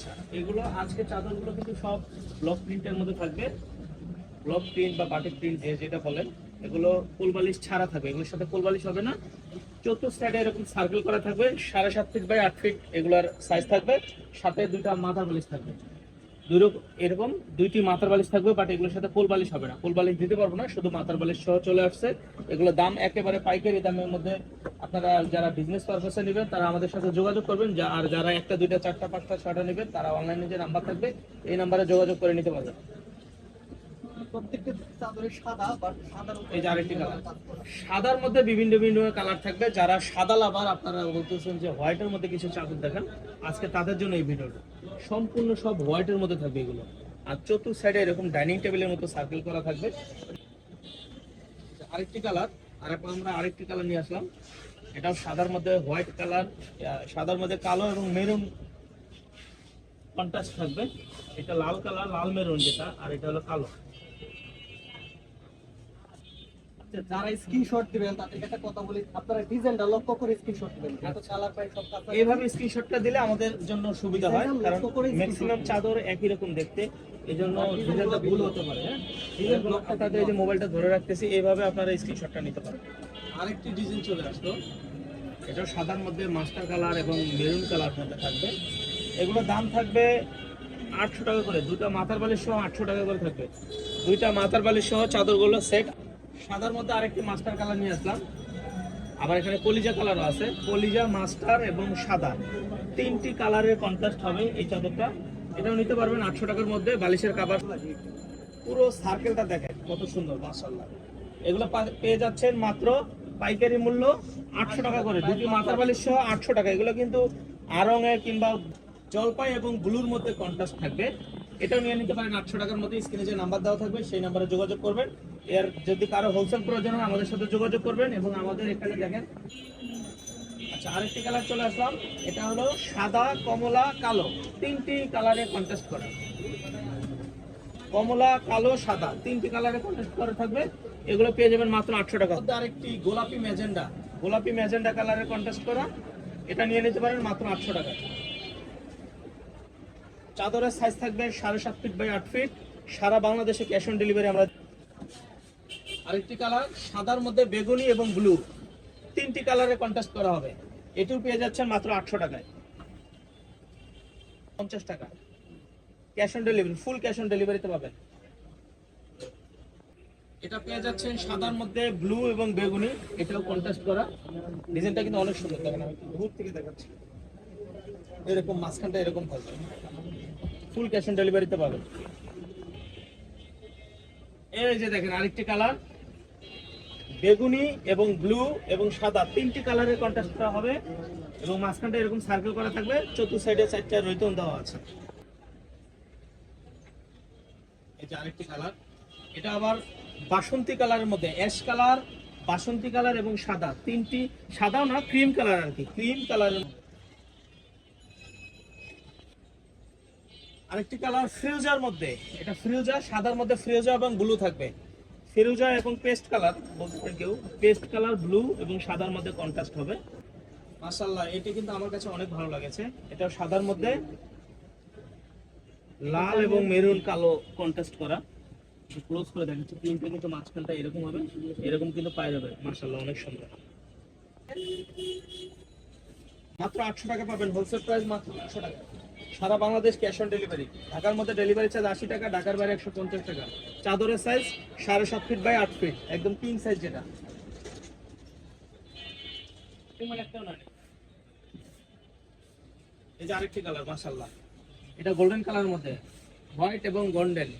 আচ্ছা। এগুলো আজকে চাদরগুলো কিন্তু সব ব্লক প্রিন্টের মধ্যে থাকবে। ব্লক প্রিন্ট বা বাটিক প্রিন্ট যে যেটা বলেন, এগুলো কোলবালিশ ছাড়া থাকবে। এগুলোর সাথে কোলবালিশ হবে না। চতুর্থ সাইডে এরকম সার্কেল করা থাকবে। সাড়ে সাত ফিট বাই আট ফিট এগুলার সাইজ থাকবে। সাথে দুইটা মাথা বালিশ থাকবে। এরকম দুইটি মাথার বালিশ থাকবে বাট এগুলোর সাথে ফুল বালিশ হবে না। ফুল বালিশ দিতে পারব না, শুধু মাথার বালিশ সহ চলে আসছে। এগুলো দাম একেবারে পাইকারি দামের মধ্যে আপনারা যারা বিজনেস পারপাসে নেবেন, তারা আমাদের সাথে যোগাযোগ করবেন। আর যারা একটা, দুইটা, চারটা, পাঁচটা, ছয়টা নেবেন, তারা অনলাইনে যে নাম্বার থাকবে, এই নাম্বারে যোগাযোগ করে নিতে পারবেন প্রত্যেকটা চাদরে সাদা বাট সাদার মধ্যে বিভিন্ন বিভিন্ন কালার থাকবে। যারা সাদা লাভার আপনারা বলতেছেন যে হোয়াইটের মধ্যে কিছু চাদর দেখেন। আজকে তাদের জন্য এই ভিডিওটা সম্পূর্ণ সব হোয়াইটের মধ্যে থাকবে এগুলো। আর চতুর্থ সাইডে এরকম ডাইনিং টেবিলের মতো সার্কেল করা থাকবে। আরেকটি কালার আর এখন আমরা আরেকটি কালার নিয়ে আসলাম। এটাও সাদার মধ্যে হোয়াইট কালার সাদার মধ্যে কালো এবং মেরুন কন্ট্রাস্ট থাকবে। এটা লাল কালার লাল মেরুন যেটা আর এটা হলো কালো আচ্ছা, যারা স্ক্রিনশট দিবেন কথা বলি আপনারা ডিজাইনটা লক্ষ্য করে স্ক্রিনশট দিবেন। এত কালার পাই সব এইভাবে স্ক্রিনশটটা দিলে আমাদের জন্য সুবিধা হয় কারণ ম্যাক্সিমাম চাদর একই রকম দেখতে এই জন্য ডিজাইনটা ভুল হতে পারে হ্যাঁ? ডিজাইন ব্লকটা তাদের এই যে মোবাইলটা ধরে রাখতেছি এইভাবে আপনারা স্ক্রিনশটটা নিতে পারেন। আরেকটি ডিজাইন চলে আসলো। এটা সাদার মধ্যে মাস্টার কালার এবং মেরুন কালার মধ্যে থাকবে। এগুলো দাম থাকবে আটশো টাকা করে দুইটা মাথার বালিশ সহ আটশো টাকা করে থাকবে। দুইটা মাথার বালিশ সহ চাদরগুলো সেট সাদার মধ্যে আরেকটি মাস্টার কালার নিয়ে আসলাম। আবার এখানে কলিজা কালারও আছে। কলিজা মাস্টার এবং সাদা। তিনটি কালারের কন্ট্রাস্ট হবে এই চাদরটা। এটাও নিতে পারবেন আটশো টাকার মধ্যে, বালিশের কাবার পুরো সার্কেলটা দেখেন, কত সুন্দর মাশাল্লাহ এগুলো পেয়ে যাচ্ছেন মাত্র পাইকারি মূল্য আটশো টাকা করে। দুটি মাথার বালিশ সহ আটশো টাকা। এগুলো কিন্তু আরঙের কিংবা জলপাই এবং ব্লুর মধ্যে কন্ট্রাস্ট থাকবে। এটাও নিয়ে নিতে পারেন আটশো টাকার মধ্যে স্ক্রিনে যে নাম্বার দেওয়া থাকবে, সেই নাম্বারে যোগাযোগ করবেন। এর যদি কারও হোলসেল প্রয়োজন হয়, আমাদের সাথে যোগাযোগ করবেন এবং আমাদের এখানে দেখেন। আচ্ছা আরেকটি কালার চলে আসলাম। এটা হলো সাদা, কমলা, কালো। তিনটি কালারে কন্টেস্ট করা। কমলা, কালো, সাদা। তিনটি কালারে কন্টেস্ট করা থাকবে। এগুলো পেয়ে যাবেন মাত্র আটশো টাকা। আরেকটি গোলাপি ম্যাজেন্ডা গোলাপি ম্যাজেন্ডা কালারে কন্টেস্ট করা। এটা নিয়ে নিতে পারেন মাত্র আটশো টাকা। চাদরের সাইজ থাকবে সাড়ে সাত ফিট বাই আট ফিট সারা বাংলাদেশে ক্যাশ অন ডেলিভারি আমরা আরেকটি কালার সাদার মধ্যে বেগুনি এবং ব্লু তিনটি কালারে কন্টেস্ট করা হবে। এটিও পেয়ে যাচ্ছেন মাত্র আটশো টাকায়। পঞ্চাশ টাকা। Cash on delivery full cash on ডেলিভারিতে পাবেন। এটা পেয়ে যাচ্ছেন সাদার মধ্যে ব্লু এবং বেগুনি। এটাও কন্ট্রাস্ট করা। ডিজাইনটা কিন্তু অনেক সুন্দর। দেখেন আমি দূর থেকে দেখাচ্ছি। এরকম মাঝখানটা এরকম থাকবে। ফুল ক্যাশ অন ডেলিভারিতে পাবেন এই যে দেখেন আরেকটি কালার। বেগুনি এবং ব্লু এবং সাদা তিনটি কালারের কন্ট্রাস্ট হবে এবং মাঝখানটা এরকম সার্কেল করা থাকবে চতুর্থ সাইডে চারটা রৈতন দেওয়া আছে। যে আরেকটি কালার। এটা আবার বাসন্তী কালারের মধ্যে অ্যাশ কালার, বাসন্তী কালার এবং সাদা। তিনটি, সাদাও না ক্রিম কালার আর কি ক্রিম কালারের আরেকটি কালার ফিরোজার মধ্যে। এটা ফিরোজা, সাদার মধ্যে ফিরোজা এবং ব্লু থাকবে। ফিরোজা এবং পেস্ট কালার, বলতে কেউ। পেস্ট কালার ব্লু এবং সাদার মধ্যে কন্ট্রাস্ট হবে। মাশাল্লাহ এটি কিন্তু আমার কাছে অনেক ভালো লাগেছে। এটা সাদার মধ্যে লাল এবং মেরুন কালো কন্ট্রাস্ট করা। ক্লোজ করে দেখাচ্ছি প্রিন্টটা কিন্তু মাঝখানটা এরকম হবে। এরকম কিন্তু পাওয়া যাবে। মাশাল্লাহ অনেক সুন্দর। মাত্র আটশো টাকা পাবেন। হোলসেল প্রাইস মাত্র আটশো টাকা। সারা বাংলাদেশ ক্যাশ অন ডেলিভারি। ঢাকার মধ্যে ডেলিভারি চার্জ আশি টাকা ঢাকার বাইরে একশো পঞ্চাশ টাকা। চাদরের সাইজ সাড়ে সাত ফিট বাই আট ফিট একদম কিং সাইজ যেটা। এই যে আরেকটি কালার মাসাল্লাহ এটা গোল্ডেন কালার মধ্যে হোয়াইট এবং গোল্ডেন